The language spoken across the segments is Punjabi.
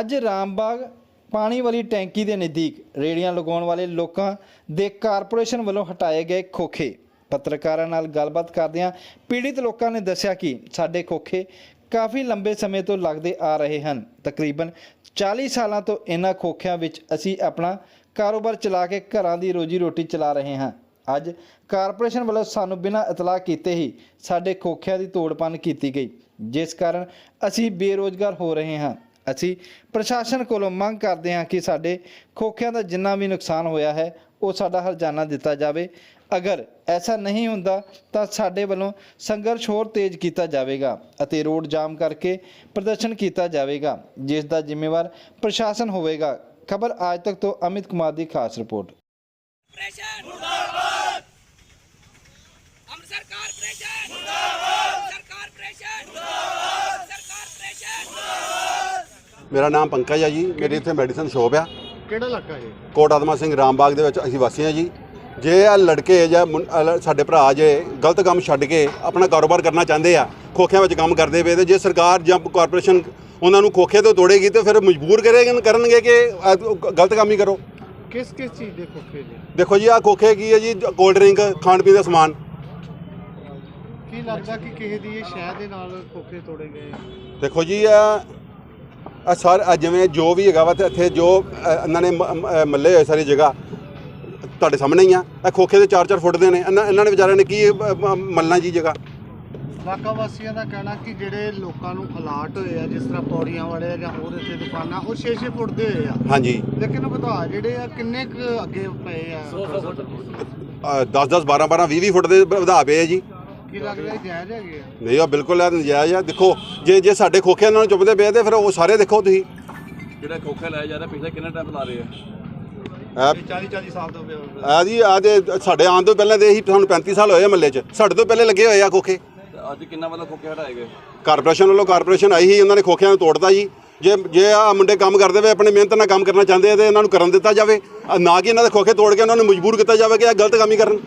ਅੱਜ ਰਾਮਬਾਗ ਪਾਣੀ ਵਾਲੀ ਟੈਂਕੀ ਦੇ ਨਜ਼ਦੀਕ ਰੇੜੀਆਂ ਲਗਾਉਣ ਵਾਲੇ ਲੋਕਾਂ ਦੇ ਕਾਰਪੋਰੇਸ਼ਨ ਵੱਲੋਂ ਹਟਾਏ ਗਏ ਖੋਖੇ। ਪੱਤਰਕਾਰਾਂ ਨਾਲ ਗੱਲਬਾਤ ਕਰਦਿਆਂ ਪੀੜਿਤ ਲੋਕਾਂ ਨੇ ਦੱਸਿਆ ਕਿ ਸਾਡੇ ਖੋਖੇ ਕਾਫੀ ਲੰਬੇ ਸਮੇਂ ਤੋਂ ਲੱਗਦੇ ਆ ਰਹੇ ਹਨ। ਤਕਰੀਬਨ 40 ਸਾਲਾਂ ਤੋਂ ਇਹਨਾਂ ਖੋਖਿਆਂ ਵਿੱਚ ਅਸੀਂ ਆਪਣਾ ਕਾਰੋਬਾਰ ਚਲਾ ਕੇ ਘਰਾਂ ਦੀ ਰੋਜੀ ਰੋਟੀ ਚਲਾ ਰਹੇ ਹਾਂ। ਅੱਜ ਕਾਰਪੋਰੇਸ਼ਨ ਵੱਲੋਂ ਸਾਨੂੰ ਬਿਨਾਂ ਇਤਲਾਹ ਕੀਤੇ ਹੀ ਸਾਡੇ ਖੋਖਿਆਂ ਦੀ ਤੋੜਪੰਨ ਕੀਤੀ ਗਈ, ਜਿਸ ਕਾਰਨ ਅਸੀਂ ਬੇਰੋਜ਼ਗਾਰ ਹੋ ਰਹੇ ਹਾਂ। ਅਸੀਂ ਪ੍ਰਸ਼ਾਸਨ ਕੋਲੋਂ ਮੰਗ ਕਰਦੇ ਹਾਂ ਕਿ ਸਾਡੇ ਖੋਖਿਆਂ ਦਾ ਜਿੰਨਾ ਵੀ ਨੁਕਸਾਨ ਹੋਇਆ ਹੈ, ਉਹ ਸਾਡਾ ਹਰਜਾਨਾ ਦਿੱਤਾ ਜਾਵੇ। ਅਗਰ ਐਸਾ ਨਹੀਂ ਹੁੰਦਾ, ਤਾਂ ਸਾਡੇ ਵੱਲੋਂ ਸੰਘਰਸ਼ ਹੋਰ ਤੇਜ਼ ਕੀਤਾ ਜਾਵੇਗਾ ਅਤੇ ਰੋਡ ਜਾਮ ਕਰਕੇ ਪ੍ਰਦਰਸ਼ਨ ਕੀਤਾ ਜਾਵੇਗਾ, ਜਿਸ ਦਾ ਜ਼ਿੰਮੇਵਾਰ ਪ੍ਰਸ਼ਾਸਨ ਹੋਵੇਗਾ। ਖਬਰ ਅੱਜ ਤੱਕ ਤੋਂ ਅਮਿਤ ਕੁਮਾਰ ਦੀ ਖਾਸ ਰਿਪੋਰਟ। ਕਾਰਪੋਰੇਸ਼ਨ ਮੁਰਦਾਬਾਦ! ਅੰਮ੍ਰਿਤਸਰ ਕਾਰਪੋਰੇਸ਼ਨ ਮੁਰਦਾਬਾਦ ਅੰਮ੍ਰਿਤਸਰ ਕਾਰਪੋਰੇਸ਼ਨ ਮੁਰਦਾਬਾਦ ਅੰਮ੍ਰਿਤਸਰ ਕਾਰਪੋਰੇਸ਼ਨ ਮੇਰਾ ਨਾਮ ਪੰਕਜ ਹੈ ਜੀ ਮੇਰੀ ਇੱਥੇ ਮੈਡੀਸਨ ਸ਼ੋਪ ਆ। ਕਿਹੜਾ ਇਲਾਕਾ ਹੈ ਕੋਟ ਆਦਮਾ ਸਿੰਘ ਰਾਮਬਾਗ ਦੇ ਵਿੱਚ ਅਸੀਂ ਵਾਸੀ ਹਾਂ ਜੀ। ਜੇ ਆ ਲੜਕੇ ਜਾਂ ਮੁੰ- ਸਾਡੇ ਭਰਾ ਜੇ ਗਲਤ ਕੰਮ ਛੱਡ ਕੇ ਆਪਣਾ ਕਾਰੋਬਾਰ ਕਰਨਾ ਚਾਹੁੰਦੇ ਆ ਖੋਖਿਆਂ ਵਿੱਚ ਕੰਮ ਕਰਦੇ ਪਏ ਤੇ ਜੇ ਸਰਕਾਰ ਜਾਂ ਕਾਰਪੋਰੇਸ਼ਨ ਉਹਨਾਂ ਨੂੰ ਖੋਖੇ ਤੋਂ ਤੋੜੇਗੀ ਤੇ ਫਿਰ ਮਜਬੂਰ ਕਰੇਗੇ ਕਰਨਗੇ ਕਿ ਗਲਤ ਕੰਮ ਹੀ ਕਰੋ। ਕਿਸ ਕਿਸ ਚੀਜ਼ ਦੇ ਖੋਖੇ ਜੀ? ਦੇਖੋ ਜੀ ਆ ਖੋਖੇ ਕੀ ਹੈ ਜੀ ਕੋਲਡ ਡਰਿੰਕ ਖਾਣ ਪੀਣ ਦਾ ਸਮਾਨ। ਕੀ ਲੱਗਦਾ ਕਿ ਕਿਸੇ ਦੀ ਇਹ ਸ਼ਹਿ ਦੇ ਨਾਲ ਖੋਖੇ ਤੋੜੇ ਗਏ? ਦੇਖੋ ਜੀ ਆ ਆ ਸਰ ਜਿਵੇਂ ਜੋ ਵੀ ਹੈਗਾ ਵਾ ਤੇ ਇੱਥੇ ਜੋ ਇਹਨਾਂ ਨੇ ਮੱਲੇ ਹੋਏ ਸਾਰੀ ਜਗ੍ਹਾ ਤੁਹਾਡੇ ਸਾਹਮਣੇ ਹੀ ਆ। ਇਹ ਖੋਖੇ ਦੇ 4-4 ਫੁੱਟ ਦੇ ਨੇ। ਇਹਨਾਂ ਇਹਨਾਂ ਨੇ ਵਿਚਾਰਿਆਂ ਨੇ ਕੀ ਮੱਲਣਾ ਜੀ ਜਗ੍ਹਾ? ਇਲਾਕਾ ਵਾਸੀਆਂ ਦਾ ਕਹਿਣਾ ਕਿ ਜਿਹੜੇ ਲੋਕਾਂ ਨੂੰ ਅਲਾਟ ਹੋਏ ਆ ਜਿਸ ਤਰ੍ਹਾਂ ਪੌੜੀਆਂ ਵਾਲੇ ਆ ਜਾਂ ਹੋਰ ਇੱਥੇ ਦੁਕਾਨਾਂ ਉਹ 6-6 ਫੁੱਟ ਦੇ ਹੋਏ ਆ। ਹਾਂਜੀ। ਲੇਕਿਨ ਵਧਾ ਜਿਹੜੇ ਆ ਕਿੰਨੇ ਕੁ ਅੱਗੇ ਪਏ ਆ? 10-10 12-12 20-20 ਫੁੱਟ ਦੇ ਵਧਾ ਪਏ ਆ ਜੀ। ਕੀ ਲੱਗਦਾ ਇਹ ਜਾਇਜ਼ ਹੈਗੇ ਆ? ਨਹੀਂ ਆ ਬਿਲਕੁਲ ਇਹ ਨਜਾਇਜ਼ ਆ। ਦੇਖੋ ਜੇ ਜੇ ਸਾਡੇ ਖੋਖਿਆਂ ਨਾਲ ਚੁੱਪਦੇ ਪਏ ਤੇ ਫਿਰ ਉਹ ਸਾਰੇ ਦੇਖੋ ਤੁਸੀਂ। ਜਿਹੜਾ ਖੋਖਾ ਲਾਇਆ ਜਾ ਰਿਹਾ ਪਿਛਲੇ ਕਿੰਨਾ ਟਾਈਮ ਲਾ ਰਹੇ ਆ? ਇਹ 40 40 ਸਾਲ ਤੋਂ ਆ ਜੀ ਆ ਦੇ ਸਾਡੇ ਆਉਣ ਤੋਂ ਪਹਿਲਾਂ ਦੇ ਇਹੀ ਸਾਨੂੰ 35 ਸਾਲ ਹੋਏ ਆ ਮੱਲੇ 'ਚ। ਸਾਡੇ ਤੋਂ ਪਹਿਲੇ ਲੱਗੇ ਹੋਏ ਆ ਖੋਖੇ। ਤੇ ਅੱਜ ਕਿੰਨਾ ਵਾਲਾ ਖੋਖੇ ਹਟਾਏ ਗਏ? ਕਾਰਪੋਰੇਸ਼ਨ ਵੱਲੋਂ ਕਾਰਪੋਰੇਸ਼ਨ ਆਈ ਸੀ ਉਹਨਾਂ ਨੇ ਖੋਖਿਆਂ ਨੂੰ ਤੋੜਤਾ ਜੀ। ਜੇ ਜੇ ਆ ਮੁੰਡੇ ਕੰਮ ਕਰਦੇ ਵੇ ਆਪਣੇ ਮਿਹਨਤ ਨਾਲ ਕੰਮ ਕਰਨਾ ਚਾਹੁੰਦੇ ਆ ਤੇ ਇਹਨਾਂ ਨੂੰ ਕਰਨ ਦਿੱਤਾ ਜਾਵੇ। ਆਹ ਨਾ ਕਿ ਇਹਨਾਂ ਦੇ ਖੋਖੇ ਤੋੜ ਕੇ ਉਹਨਾਂ ਨੂੰ ਮਜਬੂਰ ਕੀਤਾ ਜਾਵੇ ਕਿ ਇਹ ਗਲਤ ਕੰਮ ਹੀ ਕਰਨ।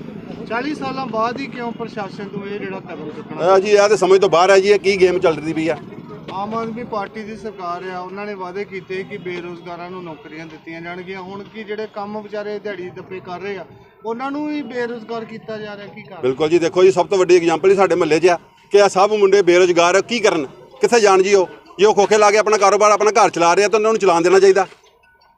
40 ਸਾਲਾਂ ਬਾਅਦ ਹੀ ਕਿਉਂ ਪ੍ਰਸ਼ਾਸਨ ਤੋਂ ਇਹ ਜਿਹੜਾ ਕਦਮ ਚੁੱਕਣਾ ਜੀ ਇਹ ਤੇ ਸਮਝ ਤੋਂ ਬਾਹਰ ਹੈ ਜੀ ਇਹ ਕੀ ਗੇਮ ਚੱਲ ਰਹੀ ਵੀ ਆ। ਆਮ ਆਦਮੀ ਪਾਰਟੀ ਦੀ ਸਰਕਾਰ ਆ ਉਹਨਾਂ ਨੇ ਵਾਅਦੇ ਕੀਤੇ ਕਿ ਬੇਰੋਜ਼ਗਾਰਾਂ ਨੂੰ ਨੌਕਰੀਆਂ ਦਿੱਤੀਆਂ ਜਾਣਗੀਆਂ। ਹੁਣ ਕੀ ਜਿਹੜੇ ਕੰਮ ਵਿਚਾਰੇ ਦਿਹਾੜੀ ਦੱਪੇ ਕਰ ਰਹੇ ਆ ਉਹਨਾਂ ਨੂੰ ਵੀ ਬੇਰੋਜ਼ਗਾਰ ਕੀਤਾ ਜਾ ਰਿਹਾ ਕੀ ਕਾਰਨ? ਬਿਲਕੁਲ ਜੀ ਦੇਖੋ ਜੀ ਸਭ ਤੋਂ ਵੱਡੀ ਐਗਜ਼ਾਮਪਲ ਹੀ ਸਾਡੇ ਮਹੱਲੇ 'ਚ ਆ ਕਿ ਆ ਸਭ ਮੁੰਡੇ ਬੇਰੁਜ਼ਗਾਰ ਕੀ ਕਰਨ? ਕਿੱਥੇ ਜਾਣ ਜੀ ਉਹ? ਜੇ ਉਹ ਖੋਖੇ ਲਾ ਕੇ ਆਪਣਾ ਕਾਰੋਬਾਰ ਆਪਣਾ ਘਰ ਚਲਾ ਰਹੇ ਆ ਤਾਂ ਉਹਨਾਂ ਨੂੰ ਚਲਾਉਣ ਦੇਣਾ ਚਾਹੀਦਾ।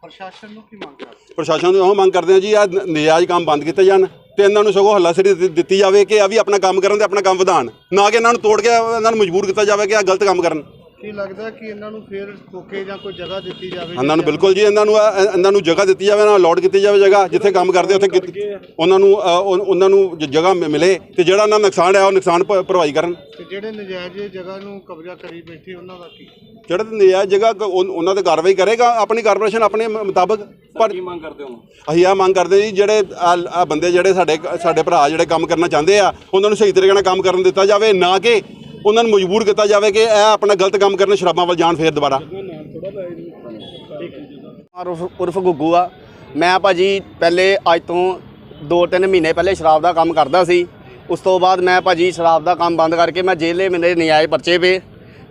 ਪ੍ਰਸ਼ਾਸਨ ਨੂੰ ਕੀ ਮੰਗ ਕਰਦੇ? ਪ੍ਰਸ਼ਾਸਨ ਤੋਂ ਇਹੋ ਮੰਗ ਕਰਦੇ ਆ ਜੀ ਆ ਨਜਾਇਜ਼ ਕੰਮ ਬੰਦ ਕੀਤੇ ਜਾਣ। ਤੇ ਇਹਨਾਂ ਨੂੰ ਸਗੋਂ ਹੱਲਾਸ਼ੇਰੀ ਦਿੱਤੀ- ਦਿੱਤੀ ਜਾਵੇ ਕਿ ਆ ਵੀ ਆਪਣਾ ਕੰਮ ਕਰਨ ਤੇ ਆਪਣਾ ਕੰਮ ਵਧਾਉਣ। ਨਾ ਕਿ ਇਹਨਾਂ ਨੂੰ ਤੋੜ ਕੇ ਇਹਨਾਂ ਨੂੰ ਮਜਬੂਰ ਕੀਤਾ ਜਾਵੇ ਕਿ ਆ ਗਲਤ ਕੰਮ ਕਰਨ। ਕੀ ਲੱਗਦਾ ਕਿ ਇਹਨਾਂ ਨੂੰ ਫੇਰ ਖੋਕੇ ਜਾਂ ਕੋਈ ਜਗ੍ਹਾ ਦਿੱਤੀ ਜਾਵੇ? ਇਹਨਾਂ ਨੂੰ ਬਿਲਕੁਲ ਜੀ ਇਹਨਾਂ ਨੂੰ ਇਹ- ਇਹਨਾਂ ਨੂੰ ਜਗ੍ਹਾ ਦਿੱਤੀ ਜਾਵੇ ਨਾ ਅਲਾਟ ਕੀਤੀ ਜਾਵੇ ਜਗ੍ਹਾ ਜਿੱਥੇ ਕੰਮ ਕਰਦੇ ਉੱਥੇ ਕਿਤ- ਉਹਨਾਂ ਨੂੰ ਅ, ਉਹ- ਉਹਨਾਂ ਨੂੰ ਜ- ਜਗ੍ਹਾ ਮਿ- ਮਿਲੇ ਤੇ ਜਿਹੜਾ ਉਹਨਾਂ ਦਾ ਨੁਕਸਾਨ ਹੈ ਉਹ ਨੁਕਸਾਨ ਭ- ਭਰਵਾਈ ਕਰਨ। ਤੇ ਜਿਹੜੇ ਨਜਾਇਜ਼ ਜਗ੍ਹਾ ਨੂੰ ਕਬਜ਼ਾ ਕਰੀ ਬੈਠੇ ਉਹਨਾਂ ਦਾ ਕੀ? ਜਿਹੜਾ ਤੇ ਨਜਾਇਜ਼ ਜਗ੍ਹਾ ਕ- ਉਹਨਾਂ ਤੇ ਕਾਰਵਾਈ ਕਰੇਗਾ ਆਪਣੀ ਕਾਰਪੋਰੇਸ਼ਨ ਆਪਣੇ ਮ- ਮੁਤਾਬਕ? ਪਰ ਕੀ ਮੰਗ ਕਰਦੇ ਹੋ? ਅਸੀਂ ਆ ਮੰਗ ਕਰਦੇ ਜੀ ਜਿਹੜੇ ਆ ਬੰਦੇ ਜਿਹੜੇ ਸਾਡੇ ਸਾਡੇ ਭਰਾ ਜਿਹੜੇ ਕੰਮ ਕਰਨਾ ਚਾਹੁੰਦੇ ਆ ਉਹਨਾਂ ਨੂੰ ਸਹੀ ਤਰੀਕੇ ਨਾਲ ਕੰਮ ਕਰਨ ਦਿੱਤਾ ਜਾਵੇ ਨਾ ਕਿ ਉਹਨਾਂ ਨੂੰ ਮਜਬੂਰ ਕੀਤਾ ਜਾਵੇ ਕਿ ਇਹ ਆਪਣਾ ਗਲਤ ਕੰਮ ਕਰਨ ਸ਼ਰਾਬਾਂ ਵੱਲ ਜਾਣ ਫੇਰ ਦੁਬਾਰਾ। ਉਰਫ ਉਰਫ ਗੁੱਗੂ ਆ। ਮੈਂ ਭਾਜੀ ਪਹਿਲੇ ਅੱਜ ਤੋਂ 2-3 ਮਹੀਨੇ ਪਹਿਲੇ ਸ਼ਰਾਬ ਦਾ ਕੰਮ ਕਰਦਾ ਸੀ। ਉਸ ਤੋਂ ਬਾਅਦ ਮੈਂ ਭਾਜੀ ਸ਼ਰਾਬ ਦਾ ਕੰਮ ਬੰਦ ਕਰਕੇ ਮੈਂ ਜੇਲੇ ਮੇਰੇ ਨਜਾਇਜ਼ ਪਰਚੇ ਪਏ।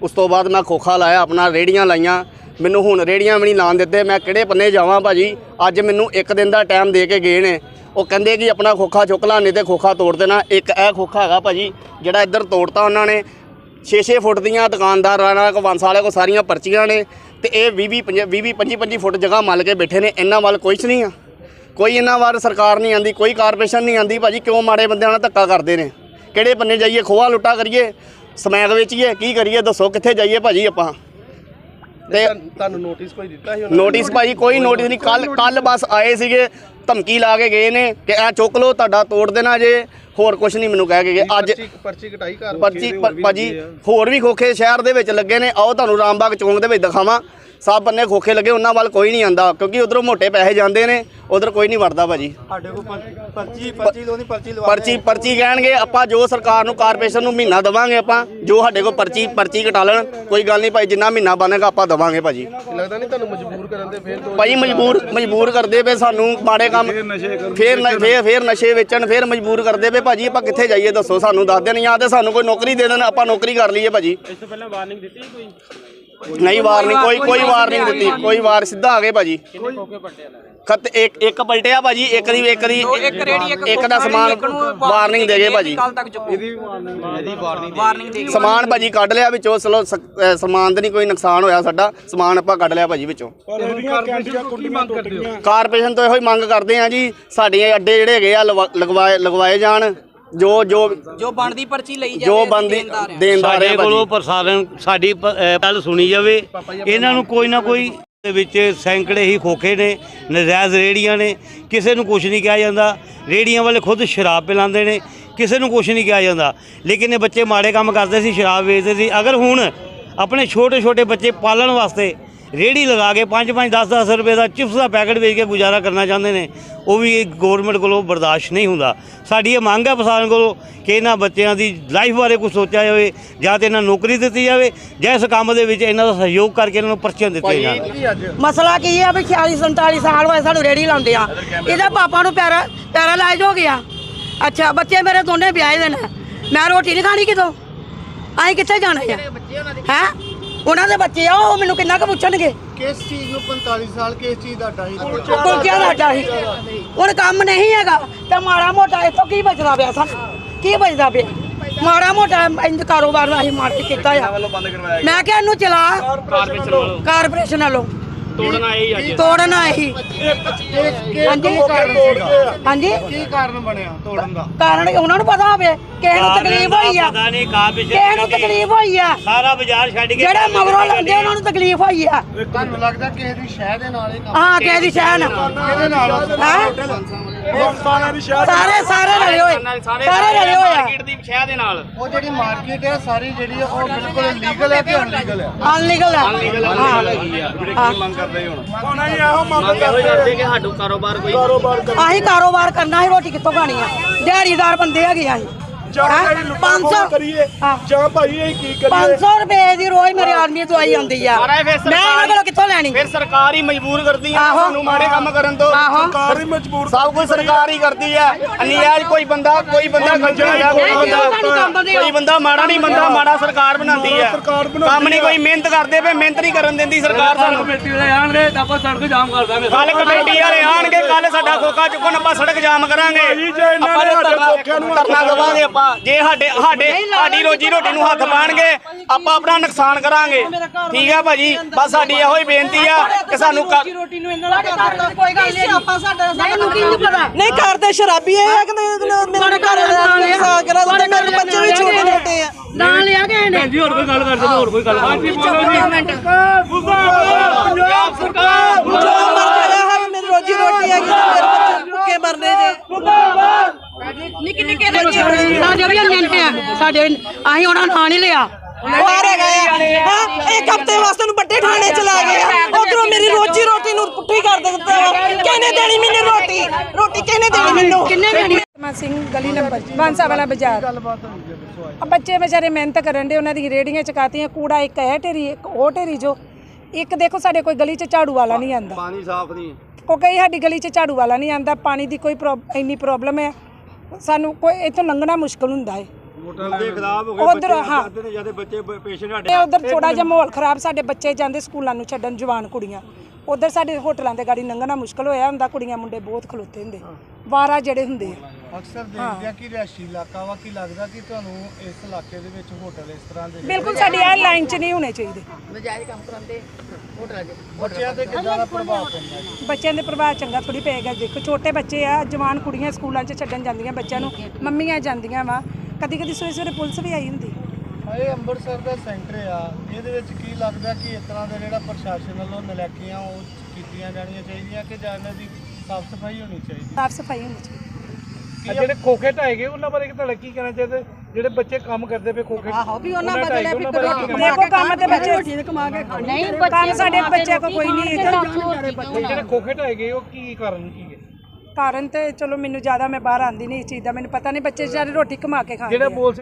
ਉਸ ਤੋਂ ਬਾਅਦ ਮੈਂ ਖੋਖਾ ਲਾਇਆ, ਆਪਣਾ ਰੇੜੀਆਂ ਲਾਈਆਂ। ਮੈਨੂੰ ਹੁਣ ਰੇੜੀਆਂ ਵੀ ਨਹੀਂ ਲਾਣ ਦਿੱਤੇ। ਮੈਂ ਕਿਹੜੇ ਪੰਨੇ ਜਾਵਾਂ ਭਾਜੀ? ਅੱਜ ਮੈਨੂੰ ਇੱਕ ਦਿਨ ਦਾ ਟਾਈਮ ਦੇ ਕੇ ਗਏ ਨੇ। ਉਹ ਕਹਿੰਦੇ ਕਿ ਆਪਣਾ ਖੋਖਾ ਚੁੱਕ ਲਾ, ਨਹੀਂ ਤੇ ਖੋਖਾ ਤੋੜ ਦੇਣਾ। ਇੱਕ ਇਹ ਖੋਖਾ ਹੈਗਾ ਭਾਜੀ, ਜਿਹੜਾ ਇੱਧਰ ਤੋੜਤਾ ਉਹਨਾਂ ਨੇ। 6-6 ਫੁੱਟ ਦੀਆਂ ਦੁਕਾਨਦਾਰਾਂ ਨਾਲ ਕੋ ਵੰਸ ਵਾਲੇ ਕੋ ਸਾਰੀਆਂ ਪਰਚੀਆਂ ਨੇ ਤੇ ਇਹ 20 20 25 ਫੁੱਟ ਜਗ੍ਹਾ ਮੱਲ ਕੇ ਬੈਠੇ ਨੇ। ਇਹਨਾਂ ਵੱਲ ਕੁਛ ਨਹੀਂ ਆ। ਕੋਈ ਇਹਨਾਂ ਵੱਲ ਸਰਕਾਰ ਨਹੀਂ ਆਂਦੀ, ਕੋਈ ਕਾਰਪੋਰੇਸ਼ਨ ਨਹੀਂ ਆਂਦੀ, ਭਾਜੀ ਕਿਉਂ ਮਾੜੇ ਬੰਦਿਆਂ ਨਾਲ ਧੱਕਾ ਕਰਦੇ ਨੇ? ਕਿਹੜੇ ਬੰਨੇ ਜਾਈਏ ਖੋਆ ਲੁੱਟਾ ਕਰੀਏ, ਸਮੈਕ ਵੇਚੀਏ, ਕੀ ਕਰੀਏ, ਦੱਸੋ ਕਿੱਥੇ ਜਾਈਏ ਭਾਜੀ ਆਪਾਂ? ਤੇ ਤੁਹਾਨੂੰ ਨੋਟਿਸ ਕੋਈ ਦਿੱਤਾ ਸੀ ਨੋਟਿਸ ਭਾਜੀ ਕੋਈ ਨੋਟਿਸ ਨਹੀਂ। ਕੱਲ ਕੱਲ ਬਸ ਆਏ ਸੀਗੇ ਧਮਕੀ ਲਾ ਕੇ ਗਏ ਨੇ ਕਿ ਇਹ ਚੁੱਕ ਲਓ ਤੁਹਾਡਾ ਤੋੜ ਦੇਣਾ ਜੇ। ਹੋਰ ਕੁਝ ਨਹੀਂ ਮੈਨੂੰ ਕਹਿ ਕੇ ਗਏ। ਅੱਜ ਪਰਚੀ ਕਟਾਈ ਕਰ ਪਰਚੀ ਭਾਜੀ ਹੋਰ ਵੀ ਖੋਖੇ ਸ਼ਹਿਰ ਦੇ ਵਿੱਚ ਲੱਗੇ ਨੇ। ਆਓ ਤੁਹਾਨੂੰ ਰਾਮਬਾਗ ਚੌਂਕ ਦੇ ਵਿੱਚ ਦਿਖਾਵਾਂ। ਸਭ ਬੰਨੇ ਖੋਖੇ ਲੱਗੇ ਉਹਨਾਂ ਵੱਲ ਕੋਈ ਨਹੀਂ ਆਂਦਾ ਕਿਉਂਕਿ ਉਧਰੋਂ ਮੋਟੇ ਪੈਸੇ ਜਾਂਦੇ ਨੇ ਉਧਰ ਕੋਈ ਨਹੀਂ ਵੜਦਾ ਭਾਜੀ। ਸਾਡੇ ਕੋਲ ਪਰਚੀ ਪਰਚੀ ਲੋਨੀ ਪਰਚੀ ਲਵਾ ਪਰਚੀ ਪਰਚੀ ਕਹਿਣਗੇ ਆਪਾਂ ਜੋ ਸਰਕਾਰ ਨੂੰ ਕਾਰਪੋਰੇਸ਼ਨ ਨੂੰ ਮਹੀਨਾ ਦਵਾਂਗੇ ਆਪਾਂ ਜੋ ਸਾਡੇ ਕੋਲ ਪਰਚੀ ਪਰਚੀ ਕਟਾ ਲੈਣ ਕੋਈ ਗੱਲ ਨਹੀਂ ਭਾਈ ਜਿੰਨਾ ਮਹੀਨਾ ਬਣੇਗਾ ਆਪਾਂ ਦਵਾਂਗੇ ਭਾਜੀ। ਲੱਗਦਾ ਨਹੀਂ ਤੁਹਾਨੂੰ ਮਜਬੂਰ ਕਰਨ ਦੇ ਫੇਰ ਭਾਈ ਮਜਬੂਰ ਮਜਬੂਰ ਕਰਦੇ ਪਏ ਸਾਨੂੰ ਮਾੜੇ ਕੰਮ। ਫੇਰ ਨ- ਫੇਰ ਫੇਰ ਨਸ਼ੇ ਵੇਚਣ ਫੇਰ ਮਜਬੂਰ ਕਰਦੇ ਪਏ ਭਾਜੀ ਆਪਾਂ ਕਿੱਥੇ ਜਾਈਏ ਦੱਸੋ ਸਾਨੂੰ ਦੱਸ ਦੇਣ ਜਾਂ ਤੇ ਸਾਨੂੰ ਕੋਈ ਨੌਕਰੀ ਦੇ ਦੇਣ ਆਪਾਂ ਨੌਕਰੀ ਕਰ ਲਈਏ ਭਾਜੀ। ਇਸ ਤੋਂ ਪਹਿਲਾਂ ਵਾਰਨਿੰਗ ਦਿੱਤੀ ਕੋਈ? ਨਹੀਂ ਵਾਰਨਿੰਗ ਕੋਈ ਕੋਈ ਵਾਰਨਿੰਗ ਦਿੱਤੀ। ਕੋਈ ਵਾਰ ਸਿੱਧਾ ਆ ਗਏ ਭਾਜੀ। ਖਤ ਇੱਕ ਇੱਕ ਪਲਟਿਆ ਭਾਜੀ ਇੱਕ ਦੀ ਇੱਕ ਦੀ ਇੱਕ ਰੇੜੀ ਇੱਕ ਇੱਕ ਦਾ ਸਮਾਨ ਵਾਰਨਿੰਗ ਦੇ ਗਏ ਭਾਜੀ। ਸਮਾਨ ਭਾਜੀ ਕੱਢ ਲਿਆ ਵਿੱਚੋਂ ਚਲੋ ਸਮਾਨ ਤੇ ਨਹੀਂ ਕੋਈ ਨੁਕਸਾਨ ਹੋਇਆ ਸਾਡਾ ਸਮਾਨ ਆਪਾਂ ਕੱਢ ਲਿਆ ਭਾਜੀ ਵਿੱਚੋਂ। ਕਾਰਪੋਰੇਸ਼ਨ ਤੋਂ ਇਹੋ ਹੀ ਮੰਗ ਕਰਦੇ ਆ ਜੀ ਸਾਡੇ ਅੱਡੇ ਜਿਹੜੇ ਹੈਗੇ ਆ ਲਗਵਾਏ ਲਗਵਾਏ ਜਾਣ। ਜੋ ਜੋ ਜੋ ਬਣਦੀ ਪਰਚੀ ਲਈ ਜਾਵੇ ਜੋ ਬੰਦੀ ਦੇਣਦਾਰ ਸਾਡੇ ਹੈ ਕੋਲੋਂ ਭਾਜੀ ਪ੍ਰਸਾਰਣ ਸਾਡੀ ਪ- ਅਹ ਗੱਲ ਸੁਣੀ ਜਾਵੇ। ਇਹਨਾਂ ਨੂੰ ਕੋਈ ਨਾ ਕੋਈ ਦੇ ਵਿੱਚ ਸੈਂਕੜੇ ਹੀ ਖੋਖੇ ਨੇ ਨਜਾਇਜ਼ ਰੇੜੀਆਂ ਨੇ। ਕਿਸੇ ਨੂੰ ਕੁਝ ਨਹੀਂ ਕਿਹਾ ਜਾਂਦਾ। ਰੇੜੀਆਂ ਵਾਲੇ ਖੁਦ ਸ਼ਰਾਬ ਪਿਲਾਉਂਦੇ ਨੇ। ਕਿਸੇ ਨੂੰ ਕੁਝ ਨਹੀਂ ਕਿਹਾ ਜਾਂਦਾ। ਲੇਕਿਨ ਇਹ ਬੱਚੇ ਮਾੜੇ ਕੰਮ ਕਰਦੇ ਸੀ ਸ਼ਰਾਬ ਵੇਚਦੇ ਸੀ। ਅਗਰ ਹੁਣ ਆਪਣੇ ਛੋਟੇ ਛੋਟੇ ਬੱਚੇ ਪਾਲਣ ਵਾਸਤੇ ਰੇੜੀ ਲਗਾ ਕੇ 5 5 10 10 ਰੁਪਏ ਦਾ ਚਿਪਸ ਦਾ ਪੈਕਟ ਵੇਚ ਕੇ ਗੁਜ਼ਾਰਾ ਕਰਨਾ ਚਾਹੁੰਦੇ ਨੇ ਉਹ ਵੀ ਗਵਰਨਮੈਂਟ ਕੋਲੋਂ ਬਰਦਾਸ਼ਤ ਨਹੀਂ ਹੁੰਦਾ। ਸਾਡੀ ਇਹ ਮੰਗ ਹੈ ਪ੍ਰਸ਼ਾਸਨ ਕੋਲੋਂ ਕਿ ਇਹਨਾਂ ਬੱਚਿਆਂ ਦੀ ਲਾਈਫ ਬਾਰੇ ਕੁਝ ਸੋਚਿਆ ਜਾਵੇ ਜਾਂ ਤੇ ਇਹਨਾਂ ਨੂੰ ਨੌਕਰੀ ਦਿੱਤੀ ਜਾਵੇ ਜਾਂ ਇਸ ਕੰਮ ਦੇ ਵਿੱਚ ਇਹਨਾਂ ਦਾ ਸਹਿਯੋਗ ਕਰਕੇ ਇਹਨਾਂ ਨੂੰ ਪਰਚੀਆਂ ਦਿੱਤੀਆਂ ਜਾਣ। ਮਸਲਾ ਕੀ ਆ ਵੀ 46 47 ਸਾਲ ਹੋਏ ਸਾਨੂੰ ਰੇੜੀ ਲਾਉਂਦੇ ਆ। ਇਹਦੇ ਪਾਪਾ ਨੂੰ ਪੈਰਾ ਪੈਰਾਲਾਈਜ਼ ਹੋ ਗਿਆ। ਅੱਛਾ ਬੱਚੇ ਮੇਰੇ ਦੋਨੇ ਵਿਆਹੇ ਦੇ ਨੇ। ਮੈਂ ਰੋਟੀ ਨਹੀਂ ਖਾਣੀ ਕਿਤੋਂ? ਅਸੀਂ ਕਿੱਥੇ ਜਾਣਾ ਆ? ਹੈ? ਉਹਨਾਂ ਦੇ ਬੱਚੇ ਆ ਉਹ ਮੈਨੂੰ ਕਿੰਨਾ ਕੁ ਪੁੱਛਣਗੇ? ਕਿਸ ਚੀਜ਼ ਨੂੰ 45 ਸਾਲ ਕਿਸ ਚੀਜ਼ ਦਾ ਡਾਈ ਕੁਲਚਿਆਂ ਦਾ ਸੀ ਹੁਣ ਕੰਮ ਨਹੀਂ ਹੈਗਾ ਤੇ ਮਾੜਾ ਮੋਟਾ ਇੱਥੋਂ ਕੀ ਬਚਦਾ ਪਿਆ ਸਾਨੂੰ? ਕੀ ਬਚਦਾ ਪਿਆ? ਮਾੜਾ ਮੋਟਾ ਇੰਜ ਕਾਰੋਬਾਰ ਅਸੀਂ ਮਾੜਾ ਕੀਤਾ ਆ। ਮੈਂ ਕਿਹਾ ਇਹਨੂੰ ਚਲਾ। ਕਾਰਪੋਰੇਸ਼ਨ ਵੱਲੋਂ। ਤੋੜਨ ਅੱਜ। ਤੋੜਨ ਸੀ ਹਾਂਜੀ। ਹਾਂਜੀ। ਕੀ ਕਾਰਨ ਬਣਿਆ ਤੋੜਨ ਦਾ? ਕਾਰਨ ਉਹਨਾਂ ਨੂੰ ਪਤਾ ਹੋਵੇ ਕਿਸੇ ਨੂੰ ਤਕਲੀਫ ਹੋਈ ਆ। ਪਤਾ ਨਹੀਂ ਕਾਬਿਸ਼ ਕਿਸੇ ਨੂੰ ਤਕਲੀਫ। ਹੋਈ ਆ। ਸਾਰਾ ਬਾਜ਼ਾਰ ਛੱਡ ਕੇ ਜਿਹੜੇ ਮਗਰੋਂ ਲੰਦੇ ਉਹਨਾਂ ਨੂੰ ਤਕਲੀਫ ਹੋਈ ਆ। ਤੁਹਾਨੂੰ ਲੱਗਦਾ ਕਿਸੇ ਦੀ ਸ਼ਹਿ ਦੇ ਨਾਲ ਹੀ ਕੰਮ ਹਾਂ ਕਿਸੇ ਦੀ ਸ਼ਹਿਨ ਕਿਹਦੇ ਨਾਲ? ਹੈਂ? ਸਾਰੇ ਸਾਰੇ ਰਲੇ ਹੋਏ। ਸਾਰੇ ਰਲੇ ਹੋਏ ਆ। ਉਹ ਜਿਹੜੀ ਮਾਰਕੀਟ ਹੈ ਸਾਰੀ ਜਿਹੜੀ ਉਹ ਬਿਲਕੁਲ ਲੀਗਲ ਹੈ ਕਿ ਅਨਲੀਗਲ ਹੈ ਅਨਲੀਗਲ ਆ ਅਸੀਂ ਕਾਰੋਬਾਰ ਕਰਨਾ ਹੈ ਰੋਟੀ ਕਿੱਥੋਂ ਖਾਣੀ ਆ? ਦਿਹਾੜੀਦਾਰ ਬੰਦੇ ਹੈਗੇ ਆ ਅਸੀਂ। ਹੈਂ? 500 ਕਰੀਏ ਜਾਂ ਭਾਈ ਇਹ ਕੀ ਕਰੀਏ? 500 ਰੁਪਏ ਦੀ ਰੋਜ਼ ਮੇਰੇ ਆਦਮੀ ਤੋਂ ਆਈ ਆਉਂਦੀ ਆ। ਮੈਂ ਇਹਨਾਂ ਕੋਲੋਂ ਕਿੱਥੋਂ ਲੈਣੀ? ਫਿਰ ਸਰਕਾਰ ਹੀ ਮਜਬੂਰ ਕਰਦੀ ਹੈ ਆਹੋ। ਸਾਨੂੰ ਮਾੜੇ ਕੰਮ ਕਰਨ ਤੋਂ ਆਹੋ। ਸਰਕਾਰ ਹੀ ਮਜਬੂਰ ਸਭ ਕੁਝ ਸਰਕਾਰ ਹੀ ਕਰਦੀ ਹੈ ਅਨਿਆਜ ਕੋਈ ਬੰਦਾ ਕੋਈ ਬੰਦਾ ਗਲਤ ਨਹੀਂ ਹੈ ਕੋਈ ਬੰਦਾ ਕੋਈ ਬੰਦਾ ਮਾੜਾ ਨਹੀਂ ਬੰਦਾ ਮਾੜਾ ਸਰਕਾਰ ਬਣਾਉਂਦੀ ਹੈ ਕੰਮ ਨਹੀਂ ਕੋਈ ਮਿਹਨਤ ਕਰਦੇ ਪਏ ਮਿਹਨਤ ਨਹੀਂ ਕਰਨ ਦਿੰਦੀ ਸਰਕਾਰ ਸਾਨੂੰ। ਕਮੇਟੀ ਵਾਲੇ ਆਣਗੇ ਤਾਂ ਆਪਾਂ ਸੜਕ ਜਾਮ ਕਰ ਦਾਂਗੇ। ਕੱਲ ਕਮੇਟੀ ਵਾਲੇ ਆਣਗੇ ਕੱਲ ਸਾਡਾ ਖੋਖਾ ਚੁੱਕਣ ਆਪਾਂ ਸੜਕ ਜਾਮ ਕਰਾਂਗੇ। ਆਪਾਂ ਧਰਨਾ ਧਰਨਾ ਦੇਵਾਂਗੇ ਆਪਾਂ ਜੇ ਸਾਡੇ ਸਾਡੇ ਸਾਡੀ ਰੋਜੀ ਰੋਟੀ ਨੂੰ ਹੱਥ ਪਾਣਗੇ ਆਪਾਂ ਆਪਣਾ ਨੁਕਸਾਨ ਕਰਾਂਗੇ। ਠੀਕ ਹੈ ਭਾਜੀ ਬਸ ਸਾਡੀ ਇਹੋ ਹੀ ਬੇਨਤੀ ਆ ਕਿ ਸਾਨੂੰ ਕ- ਰੋਟੀ ਨੂੰ ਇਹਨਾਂ ਦਾ ਕੋਈ ਗੱਲ ਨਹੀਂ ਆਪਾਂ ਸਾਡਾ ਸਾਨੂੰ ਕੀ ਪਤਾ। ਨਹੀਂ ਘਰ ਦੇ ਸ਼ਰਾਬੀ ਇਹ ਆ ਕਿ ਮੇਰੇ ਘਰ ਦੇ ਸਾਗ ਕਰਾ ਦਿੰਦੇ ਮੇਰੇ ਬੱਚੇ ਵੀ ਛੋਟੇ ਛੋਟੇ ਆ। ਨਾਂ। ਲਿਆ ਗਏ ਨੇ। ਜੀ ਹੋਰ ਕੋਈ ਗੱਲ ਕਰਦੇ ਹੋਰ ਕੋਈ ਗੱਲ। ਹਾਂਜੀ ਬੋਲੋ ਜੀ ਪੰਜਾਬ ਸਰਕਾਰ ਜੋ ਮਰ ਜਾਏਗਾ ਹੈ ਮੇਰੀ ਰੋਜੀ ਰੋਟੀ ਮੇਰੇ ਬੱਚੇ ਭੁੱਖੇ ਮਰਨੇ ਜੇ। ਨਿੱਕੇ ਨਿੱਕੇ ਬੱਚੇ ਸਾਡੇ ਵੀ ਮਿੰਟ ਆ। ਸਾਡੇ ਅਸੀਂ ਉਹਨਾਂ ਨਾਂ ਨਹੀਂ ਲਿਆ। ਬਾਹਰ ਆ। ਹਾਂ ਇੱਕ ਹਫ਼ਤੇ ਵਾਸਤੇ ਨੂੰ ਵੱਡੇ ਥਾਣੇ ਚਲਾ ਗਏ ਆ। ਉਧਰੋਂ ਮੇਰੀ ਰੋਜੀ ਰੋਟੀ ਨੂੰ ਪੁੱਠੀ ਕਰ ਦਿੱਤਾ ਕਿਹਨੇ ਦੇਣੀ ਮੈਨੂੰ ਰੋਟੀ? ਰੋਟੀ ਕਿਹਨੇ ਦੇਣੀ ਮੈਨੂੰ? ਕਿੰਨੇ ਦੇਣੀ? ਮਾ ਸਿੰਘ ਗਲੀ ਨੰਬਰ ਬਾਂਸਾ ਵਾਲਾ ਬਾਜ਼ਾਰ। ਆ ਬੱਚੇ ਵਿਚਾਰੇ ਮਿਹਨਤ ਕਰਨ ਦੇ ਉਹਨਾਂ ਦੀ ਰੇੜੀਆਂ ਚਕਾਤੀਆਂ। ਕੂੜਾ ਇੱਕ ਹੈ ਢੇਰੀ ਇੱਕ ਉਹ ਢੇਰੀ ਜੋ। ਇੱਕ ਦੇਖੋ ਸਾਡੇ ਕੋਈ ਗਲੀ 'ਚ ਝਾੜੂ ਵਾਲਾ ਨਹੀਂ ਆਂਦਾ। ਪਾਣੀ ਸਾਫ਼ ਨਹੀਂ ਉਹ ਕਈ ਸਾਡੀ ਗਲੀ 'ਚ ਝਾੜੂ ਵਾਲਾ ਨਹੀਂ ਆਂਦਾ। ਪਾਣੀ ਦੀ ਕੋਈ ਇੰਨੀ ਪ੍ਰੋਬਲਮ ਹੈ। ਸਾਨੂੰ ਕੋਈ ਇੱਥੋਂ ਲੰਘਣਾ ਮੁਸ਼ਕਲ ਹੁੰਦਾ ਹੈ। ਉਧਰ ਹਾਂ। ਜ਼ਿਆਦਾ ਬੱਚੇ ਪੇਸ਼ੈਂਟ ਤੇ ਉਧਰ ਥੋੜਾ ਜਿਹਾ ਮਾਹੌਲ ਖਰਾਬ ਸਾਡੇ ਬੱਚੇ ਜਾਂਦੇ ਸਕੂਲਾਂ ਨੂੰ ਛੱਡਣ ਜਵਾਨ ਕੁੜੀਆਂ। ਉਧਰ ਸਾਡੇ ਹੋਟਲਾਂ ਤੇ ਗਾੜੀ ਲੰਘਣਾ ਮੁਸ਼ਕਲ ਹੋਇਆ ਹੁੰਦਾ ਕੁੜੀਆਂ ਮੁੰਡੇ ਬਹੁਤ ਖਲੋਤੇ ਹੁੰਦੇ। ਵਾਰਾ ਜਿਹੜੇ ਹੁੰਦੇ ਆ। ਅਕਸਰ ਦੇਖਦੇ ਆ ਕਿ ਰਿਹਾਇਸ਼ੀ ਇਲਾਕਾ ਵਾ ਕੀ ਲੱਗਦਾ ਕਿ ਤੁਹਾਨੂੰ ਇਸ ਇਲਾਕੇ ਦੇ ਵਿੱਚ ਹੋਟਲ ਇਸ ਤਰ੍ਹਾਂ ਦੇ ਬਿਲਕੁਲ ਸਾਡੀ ਇਹ ਲਾਈਨ 'ਚ ਨਹੀਂ ਹੋਣੇ ਚਾਹੀਦੇ। ਬੱਚਿਆਂ ਤੇ ਕਿੱਦਾਂ ਦਾ ਪ੍ਰਭਾਵ ਪੈਂਦਾ ਜੀ? ਬੱਚਿਆਂ ਦੇ ਪ੍ਰਭਾਵ ਚੰਗਾ ਥੋੜੀ ਪਏਗਾ ਦੇਖੋ ਛੋਟੇ ਬੱਚੇ ਆ ਜਵਾਨ ਕੁੜੀਆਂ ਸਕੂਲਾਂ 'ਚ ਛੱਡਣ ਜਾਂਦੀਆਂ ਬੱਚਿਆਂ ਨੂੰ ਮੰਮੀਆਂ ਜਾਂਦੀਆਂ ਵਾ। ਕਦੀ ਕਦੀ ਸਵੇਰੇ ਸਵੇਰੇ ਪੁਲਿਸ ਵੀ ਆਈ ਹੁੰਦੀ। ਇਹ ਅੰਮ੍ਰਿਤਸਰ ਦਾ ਸੈਂਟਰ ਆ। ਇਹਦੇ ਵਿੱਚ ਕੀ ਲੱਗਦਾ ਕਿ ਇਸ ਤਰ੍ਹਾਂ ਦਾ ਜਿਹੜਾ ਪ੍ਰਸ਼ਾਸਨ ਵੱਲੋਂ ਨਲੈਕੀਆਂ ਉਹ ਕੀਤੀਆਂ ਜਾਣੀਆਂ ਚਾਹੀਦੀਆਂ ਕਿ ਜਾਂ ਇਹਨਾਂ ਦੀ ਸਾਫ਼ ਸਫ਼ਾਈ ਹੋਣੀ ਚਾਹੀਦੀ? ਸਾਫ਼ ਸਫ਼ਾਈ ਹੋਣੀ ਚਾਹੀਦੀ। ਜਿਹੜੇ ਖੋਖੇ ਢਾਏ ਗਏ ਉਹਨਾਂ ਬਾਰੇ ਤੁਹਾਡਾ ਕੀ ਕਹਿਣਾ ਚਾਹੀਦਾ? ਜਿਹੜੇ ਬੱਚੇ ਕੰਮ ਕਰਦੇ ਪਏ ਖੋਖੇ ਆਹੋ ਵੀ ਉਹਨਾਂ ਬਦਲੇ ਵੀ ਦੇਖੋ ਕੰਮ ਤੇ ਬੱਚੇ ਕਮਾ ਕੇ ਖਾਣੀ ਨਹੀਂ ਕੰਮ ਸਾਡੇ ਬੱਚਿਆਂ ਕੋ ਕੋਈ ਨਹੀਂ ਜਿਹੜੇ ਖੋਖੇ ਢਾਏ ਗਏ ਉਹ ਕੀ ਕਾਰਨ ਕੀ ਹੈ? ਕਾਰਨ ਤੇ ਚਲੋ ਮੈਨੂੰ ਜ਼ਿਆਦਾ ਮੈਂ ਬਾਹਰ ਆਂਦੀ ਨਹੀਂ ਇਸ ਚੀਜ਼ ਦਾ ਮੈਨੂੰ ਪਤਾ ਨਹੀਂ ਬੱਚੇ ਜਿਹੜੇ ਰੋਟੀ ਕਮਾ ਕੇ ਖਾਂਦੇ ਜਿਹੜੇ ਆ। ਬੋਲ